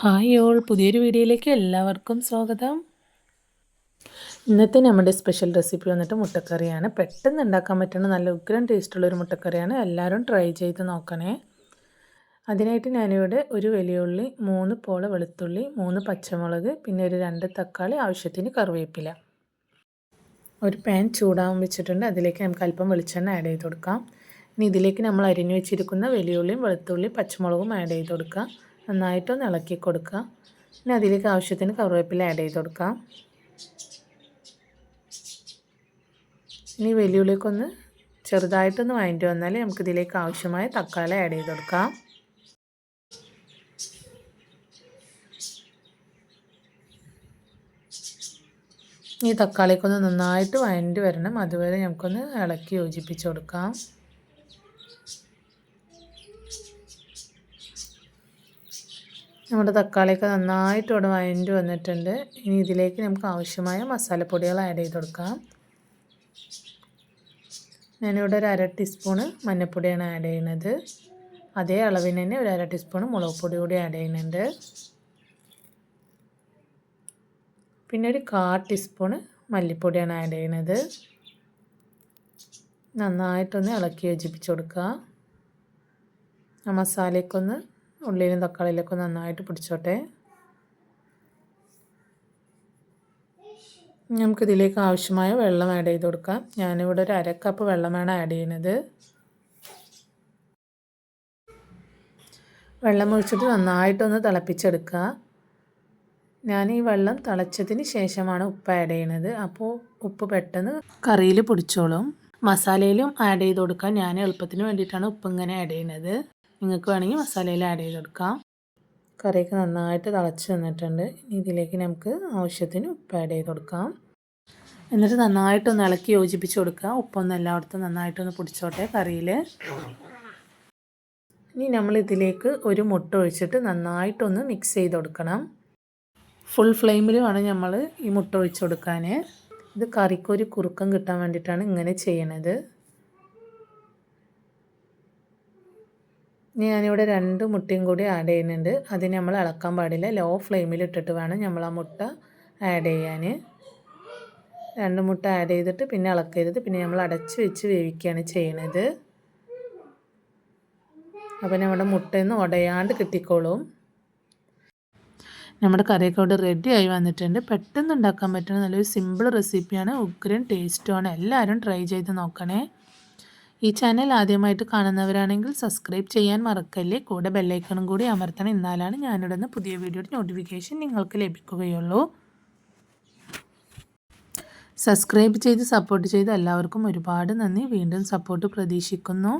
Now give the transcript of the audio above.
Hi all പുതിയൊരു വീഡിയോയിലേക്ക് എല്ലാവർക്കും സ്വാഗതം. ഇന്നത്തെ നമ്മുടെ സ്പെഷ്യൽ റെസിപ്പി വന്നിട്ട് മുട്ടക്കറിയാണ്. പെട്ടെന്ന് ഉണ്ടാക്കാൻ പറ്റുന്ന നല്ല ഉഗ്രം ടേസ്റ്റുള്ളൊരു മുട്ടക്കറിയാണ്. എല്ലാവരും ട്രൈ ചെയ്ത് നോക്കണേ. അതിനായിട്ട് ഞാനിവിടെ ഒരു വലിയുള്ളി മൂന്ന് പോള വെളുത്തുള്ളി മൂന്ന് പച്ചമുളക് പിന്നെ ഒരു രണ്ട് തക്കാളി ആവശ്യത്തിന് കറിവേപ്പില. ഒരു പാൻ ചൂടാവും വെച്ചിട്ടുണ്ട്. അതിലേക്ക് നമുക്ക് അല്പം വെളിച്ചെണ്ണ ആഡ് ചെയ്ത് കൊടുക്കാം. ഇനി ഇതിലേക്ക് നമ്മൾ അരിഞ്ഞു വെച്ചിരിക്കുന്ന വലിയുള്ളിയും വെളുത്തുള്ളിയും പച്ചമുളകും ആഡ് ചെയ്ത് കൊടുക്കാം. നന്നായിട്ടൊന്ന് ഇളക്കി കൊടുക്കുക. പിന്നെ അതിലേക്ക് ആവശ്യത്തിന് കറിവേപ്പില ആഡ് ചെയ്ത് കൊടുക്കാം ഇനി വെല്ലുവിളിക്കൊന്ന് ചെറുതായിട്ടൊന്ന് വഴണ്ടി വന്നാൽ നമുക്കിതിലേക്ക് ആവശ്യമായ തക്കാളി ആഡ് ചെയ്ത് കൊടുക്കാം ഈ തക്കാളിക്കൊന്ന് നന്നായിട്ട് വഴണ്ടി വരണം. അതുവരെ നമുക്കൊന്ന് ഇളക്കി യോജിപ്പിച്ച് കൊടുക്കാം. നമ്മുടെ തക്കാളിയൊക്കെ നന്നായിട്ട് ഇവിടെ വഴഞ്ഞു വന്നിട്ടുണ്ട്. ഇനി ഇതിലേക്ക് നമുക്ക് ആവശ്യമായ മസാലപ്പൊടികൾ ആഡ് ചെയ്ത് കൊടുക്കാം. ഞാനിവിടെ ഒരു അര ടീസ്പൂണ് മഞ്ഞൾപ്പൊടിയാണ് ആഡ് ചെയ്യുന്നത്. അതേ അളവിന് തന്നെ ഒരു അര ടീസ്പൂണ് മുളക് പൊടി കൂടി ആഡ് ചെയ്യുന്നുണ്ട്. പിന്നെ ഒരു കാ ടീസ്പൂണ് മല്ലിപ്പൊടിയാണ് ആഡ് ചെയ്യുന്നത്. നന്നായിട്ടൊന്ന് ഇളക്കി യോജിപ്പിച്ച് കൊടുക്കുക. ആ മസാലയ്ക്കൊന്ന് ഉള്ളിലും തക്കാളിയിലൊക്കെ നന്നായിട്ട് പിടിച്ചോട്ടെ. നമുക്കിതിലേക്ക് ആവശ്യമായ വെള്ളം ആഡ് ചെയ്ത് കൊടുക്കാം. ഞാനിവിടെ ഒരു അരക്കപ്പ് വെള്ളമാണ് ആഡ് ചെയ്യുന്നത്. വെള്ളം ഒഴിച്ചിട്ട് നന്നായിട്ടൊന്ന് തിളപ്പിച്ചെടുക്കുക. ഞാൻ ഈ വെള്ളം തിളച്ചതിന് ശേഷമാണ് ഉപ്പ് ആഡ് ചെയ്യണത് അപ്പോൾ ഉപ്പ് പെട്ടെന്ന് കറിയിൽ പിടിച്ചോളും. മസാലയിലും ആഡ് ചെയ്ത് കൊടുക്കാൻ ഞാൻ എളുപ്പത്തിന് വേണ്ടിയിട്ടാണ് ഉപ്പ് ഇങ്ങനെ ആഡ് ചെയ്യുന്നത്. നിങ്ങൾക്ക് വേണമെങ്കിൽ മസാലയിൽ ആഡ് ചെയ്ത് കൊടുക്കാം കറിയൊക്കെ നന്നായിട്ട് തിളച്ച് വന്നിട്ടുണ്ട് ഇനി ഇതിലേക്ക് നമുക്ക് ആവശ്യത്തിന് ഉപ്പ് ആഡ് ചെയ്ത് കൊടുക്കാം. എന്നിട്ട് നന്നായിട്ടൊന്ന് ഇളക്കി യോജിപ്പിച്ച് കൊടുക്കുക. ഉപ്പൊന്ന് എല്ലായിടത്തും നന്നായിട്ടൊന്ന് പിടിച്ചോട്ടെ കറിയിൽ ഇനി നമ്മൾ ഇതിലേക്ക് ഒരു മുട്ട ഒഴിച്ചിട്ട് നന്നായിട്ടൊന്ന് മിക്സ് ചെയ്ത് കൊടുക്കണം. ഫുൾ ഫ്ലെയിമിൽ വേണം നമ്മൾ ഈ മുട്ട ഒഴിച്ച് കൊടുക്കാൻ ഇത് കറിക്കൊരു കുറുക്കം കിട്ടാൻ വേണ്ടിയിട്ടാണ് ഇങ്ങനെ ചെയ്യണത്. ഞാനിവിടെ രണ്ട് മുട്ടയും കൂടി ആഡ് ചെയ്യുന്നുണ്ട്. അതിന് നമ്മൾ ഇളക്കാൻ പാടില്ല. ലോ ഫ്ലെയിമിൽ ഇട്ടിട്ട് വേണം നമ്മൾ ആ മുട്ട ആഡ് ചെയ്യാൻ. രണ്ട് മുട്ട ആഡ് ചെയ്തിട്ട് പിന്നെ ഇളക്കരുത് പിന്നെ നമ്മൾ അടച്ച് വെച്ച് വേവിക്കുകയാണ് ചെയ്യണത്. അപ്പോൾ നമ്മുടെ മുട്ടയിൽ നിന്ന് ഉടയാണ്ട് കിട്ടിക്കോളും. നമ്മുടെ കറിയൊക്കെ ഇവിടെ റെഡി ആയി വന്നിട്ടുണ്ട്. പെട്ടെന്ന് ഉണ്ടാക്കാൻ പറ്റുന്ന നല്ലൊരു സിമ്പിൾ റെസിപ്പിയാണ് ഉഗ്രൻ ടേസ്റ്റുമാണ് എല്ലാവരും ട്രൈ ചെയ്ത് നോക്കണേ. ഈ ചാനൽ ആദ്യമായിട്ട് കാണുന്നവരാണെങ്കിൽ സബ്സ്ക്രൈബ് ചെയ്യാൻ മറക്കല്ലേ? കൂടെ ബെല്ലൈക്കണും കൂടി അമർത്തണം. എന്നാലാണ് ഞാനിടുന്ന പുതിയ വീഡിയോയുടെ നോട്ടിഫിക്കേഷൻ നിങ്ങൾക്ക് ലഭിക്കുകയുള്ളൂ. സബ്സ്ക്രൈബ് ചെയ്ത് സപ്പോർട്ട് ചെയ്ത് എല്ലാവർക്കും ഒരുപാട് നന്ദി. വീണ്ടും സപ്പോർട്ട് പ്രതീക്ഷിക്കുന്നു.